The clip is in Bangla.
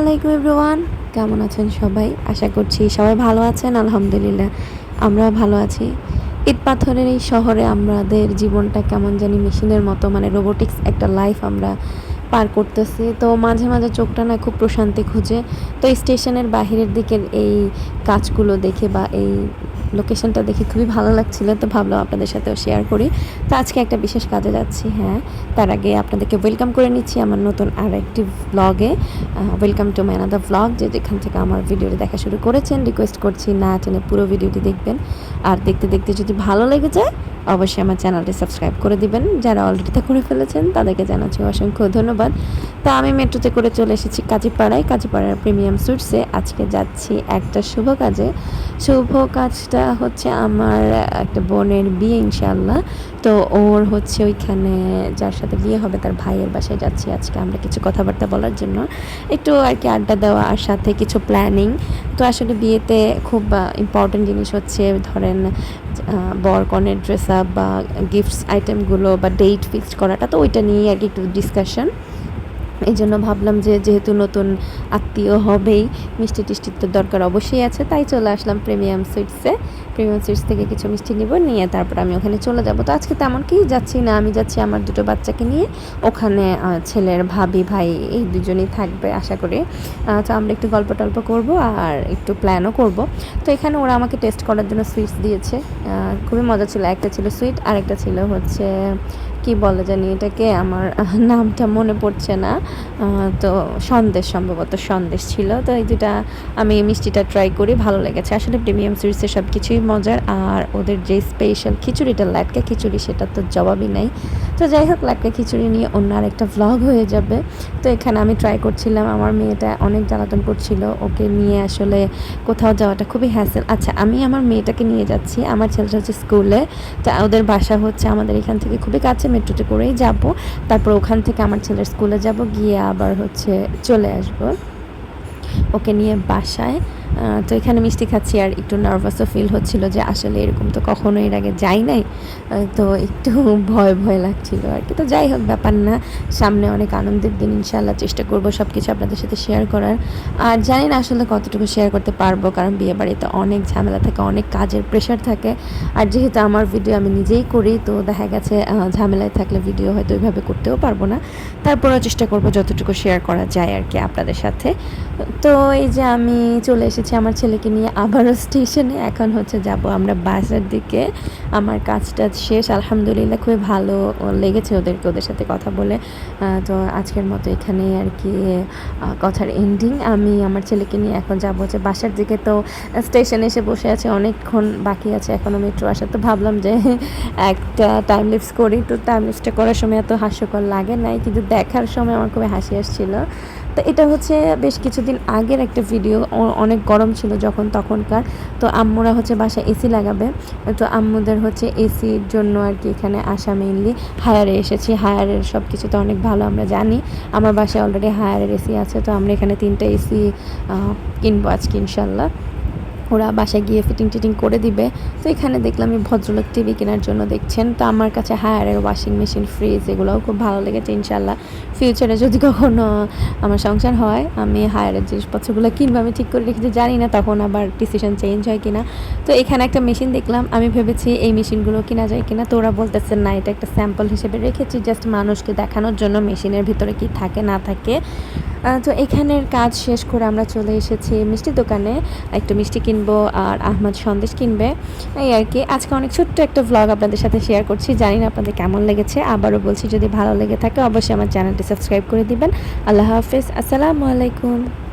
আলাইকুম এভরিওয়ান। কেমন আছেন সবাই? আশা করছি সবাই ভালো আছেন, আলহামদুলিল্লাহ। আমরা ভালো আছি। ইট পাথরের এই শহরে আমাদের জীবনটা কেমন জানি মেশিনের মতো মানে রোবোটিক্স একটা লাইফ আমরা পার করতেছি। তো মাঝে মাঝে চোখটা না খুব প্রশান্তি খুঁজে। তো স্টেশনের বাহিরের দিকের এই কাজগুলো দেখে বা এই লোকেশনটা দেখে খুবই ভালো লাগছিল, তো ভাবলাম আপনাদের সাথেও শেয়ার করি। তো আজকে একটা বিশেষ কাজে যাচ্ছি হ্যাঁ। তার আগে আপনাদেরকে ওয়েলকাম করে নিচ্ছি আমার নতুন আর একটি ব্লগে welcome to my another blog যে যেখান থেকে আমার ভিডিওটি দেখা শুরু করেছেন। রিকোয়েস্ট করছি না টেনে পুরো ভিডিওটি দেখবেন। আর দেখতে দেখতে যদি ভালো লেগে যায় অবশ্যই আমার চ্যানেলটি সাবস্ক্রাইব করে দিবেন। যারা অলরেডি তা করে ফেলেছেন, তাদেরকে জানাচ্ছি অসংখ্য ধন্যবাদ। তা আমি মেট্রোতে করে চলে এসেছি কাজীপাড়ায়। কাজীপাড়ার প্রিমিয়াম সুইটসে আজকে যাচ্ছি একটা শুভ কাজে। শুভ কাজটা হচ্ছে আমার একটা বোনের বিয়ে ইনশাল্লাহ তো ওর হচ্ছে ওইখানে যার সাথে বিয়ে হবে, তার ভাইয়ের বাসায় যাচ্ছি আজকে আমরা কিছু কথাবার্তা বলার জন্য। একটু আর কি আড্ডা দেওয়া আর সাথে কিছু প্ল্যানিং তো আসলে বিয়েতে খুব ইম্পর্টেন্ট জিনিস হচ্ছে ধরেন বর কনের ড্রেস আপ বা গিফটস আইটেমগুলো বা ডেট ফিক্সড করাটা, তো ওইটা নিয়ে আর কি একটু ডিসকাশন এই জন্য ভাবলাম যে যেহেতু নতুন আত্মীয় হবেই, মিষ্টি টিষ্টির তো দরকার অবশ্যই আছে, তাই চলে আসলাম প্রিমিয়াম সুইটসে। প্রিমিয়াম সুইটস থেকে কিছু মিষ্টি নিব, নিয়ে তারপর আমি ওখানে চলে যাব। তো আজকে তেমন কি যাচ্ছি না, আমি যাচ্ছি আমার দুটো বাচ্চাকে নিয়ে। ওখানে ছেলের ভাবি, ভাই এই দুজনেই থাকবে আশা করি। তো আমরা একটু গল্প টল্প করব আর একটু প্ল্যানও করব। তো এখানে ওরা আমাকে টেস্ট করার জন্য সুইটস দিয়েছে। খুবই মজা ছিল। একটা ছিল সুইট আর একটা ছিল হচ্ছে কি বলে জানি এটাকে? আমার নামটা মনে পড়ছে না। তো সন্দেশ সম্ভবত সন্দেশ ছিল। তো এই দুটা আমি মিষ্টিটা ট্রাই করি, ভালো লেগেছে। আসলে প্রিমিয়াম সিরিজের সব কিছুই মজার। আর ওদের যে স্পেশাল খিচুড়িটা লাটকা খিচুড়ি, সেটা তো জবাবই নাই। তো যাই হোক লাটকা খিচুড়ি নিয়ে অন্য আরেকটা ভ্লগ হয়ে যাবে। তো এখানে আমি ট্রাই করছিলাম। আমার মেয়েটা অনেক জ্বালাতন করছিল। ওকে নিয়ে আসলে কোথাও যাওয়াটা খুবই হ্যাসেল আচ্ছা আমি আমার মেয়েটাকে নিয়ে যাচ্ছি। আমার ছেলেটা হচ্ছে স্কুলে তা ওদের বাসা হচ্ছে আমাদের এখান থেকে খুবই কাছে। মেট্রোতে করেই যাব। তারপর ওখান থেকে আমার ছেলের স্কুলে যাব, গিয়ে আবার হচ্ছে চলে আসব। ওকে নিয়ে বাসায় তো এখানে মিষ্টি খাচ্ছি আর একটু নার্ভাসও ফিল হচ্ছিল যে আসলে এরকম তো কখনো এর আগে যাই নাই। তো একটু ভয় ভয় লাগছিল আর কি। তো যাই হোক, ব্যাপার না। সামনে অনেক আনন্দের দিন ইনশাল্লাহ চেষ্টা করব সব কিছু আপনাদের সাথে শেয়ার করার। আর জানি না আসলে কতটুকু শেয়ার করতে পারব, কারণ বিয়ে বাড়িতে অনেক ঝামেলা থাকে, অনেক কাজের প্রেশার থাকে। আর যেহেতু আমার ভিডিও আমি নিজেই করি, তো দেখা গেছে ঝামেলায় থাকলে ভিডিও হয়তো ওইভাবে করতেও পারব না। তারপরেও চেষ্টা করব যতটুকু শেয়ার করা যায় আর কি আপনাদের সাথে। তো এই যে আমি চলে এসেছি আমার ছেলেকে নিয়ে আবারও স্টেশনে। এখন হচ্ছে যাব আমরা বাসার দিকে। আমার কাজটা শেষ। আলহামদুলিল্লাহ খুবই ভালো লেগেছে ওদেরকে, ওদের সাথে কথা বলে। তো আজকের মতো এখানে আর কি কথার এন্ডিং আমি আমার ছেলেকে নিয়ে এখন যাব হচ্ছে বাসার দিকে। তো স্টেশনে এসে বসে আছে, অনেকক্ষণ বাকি আছে এখনও মেট্রো আসার। তো ভাবলাম যে একটা টাইম লিপস করি। তো টাইম লিপসটা করার সময় এত হাস্যকর লাগে নাই, কিন্তু দেখার সময় আমার খুবই হাসি আসছিল। তো এটা হচ্ছে বেশ কিছুদিন আগের একটা ভিডিও অনেক গরম ছিল যখন তখনকার। তো আম্মুরা হচ্ছে বাসায় এসি লাগাবে। তো আম্মুদের হচ্ছে এসির জন্য আর কি এখানে আসা মেইনলি হায়ারে এসেছি। হায়ারের সব কিছু তো অনেক ভালো, আমরা জানি। আমার বাসায় অলরেডি হায়ারের এসি আছে, তো আমরা এখানে তিনটা এসি কিনবো আজকে, ইনশাল্লাহ। ওরা বাসায় গিয়ে ফিটিং টিটিং করে দিবে। তো এখানে দেখলাম এই ভদ্রলোক টিভি কেনার জন্য দেখছেন। তো আমার কাছে হায়ারের ওয়াশিং মেশিন ফ্রিজ এগুলোও খুব ভালো লেগেছে ইনশাল্লাহ ফিউচারে যদি কখনো আমার সংসার হয়, আমি হায়ারের জিনিসপত্রগুলো কিনবো, আমি ঠিক করে রেখেছি, জানি না তখন আবার ডিসিশন চেঞ্জ হয় কিনা। তো এখানে একটা মেশিন দেখলাম, আমি ভেবেছি এই মেশিনগুলো কিনা যায় কিনা। তো ওরা বলতেছে, না, এটা একটা স্যাম্পল হিসেবে রেখেছি জাস্ট মানুষকে দেখানোর জন্য মেশিনের ভিতরে কি থাকে, না থাকে। তো এখানের কাজ শেষ করে আমরা চলে এসেছি মিষ্টির দোকানে। একটু মিষ্টি কিনবো আর আহমদ সন্দেশ কিনবে। এই আর কি। আজকে অনেক ছোট্ট একটা ভ্লগ আপনাদের সাথে শেয়ার করছি। জানি না আপনাদের কেমন লেগেছে। আবারও বলছি, যদি ভালো লেগে থাকে, অবশ্যই আমার চ্যানেলটি সাবস্ক্রাইব করে দিবেন। আল্লাহ হাফিজ। আসসালামু আলাইকুম।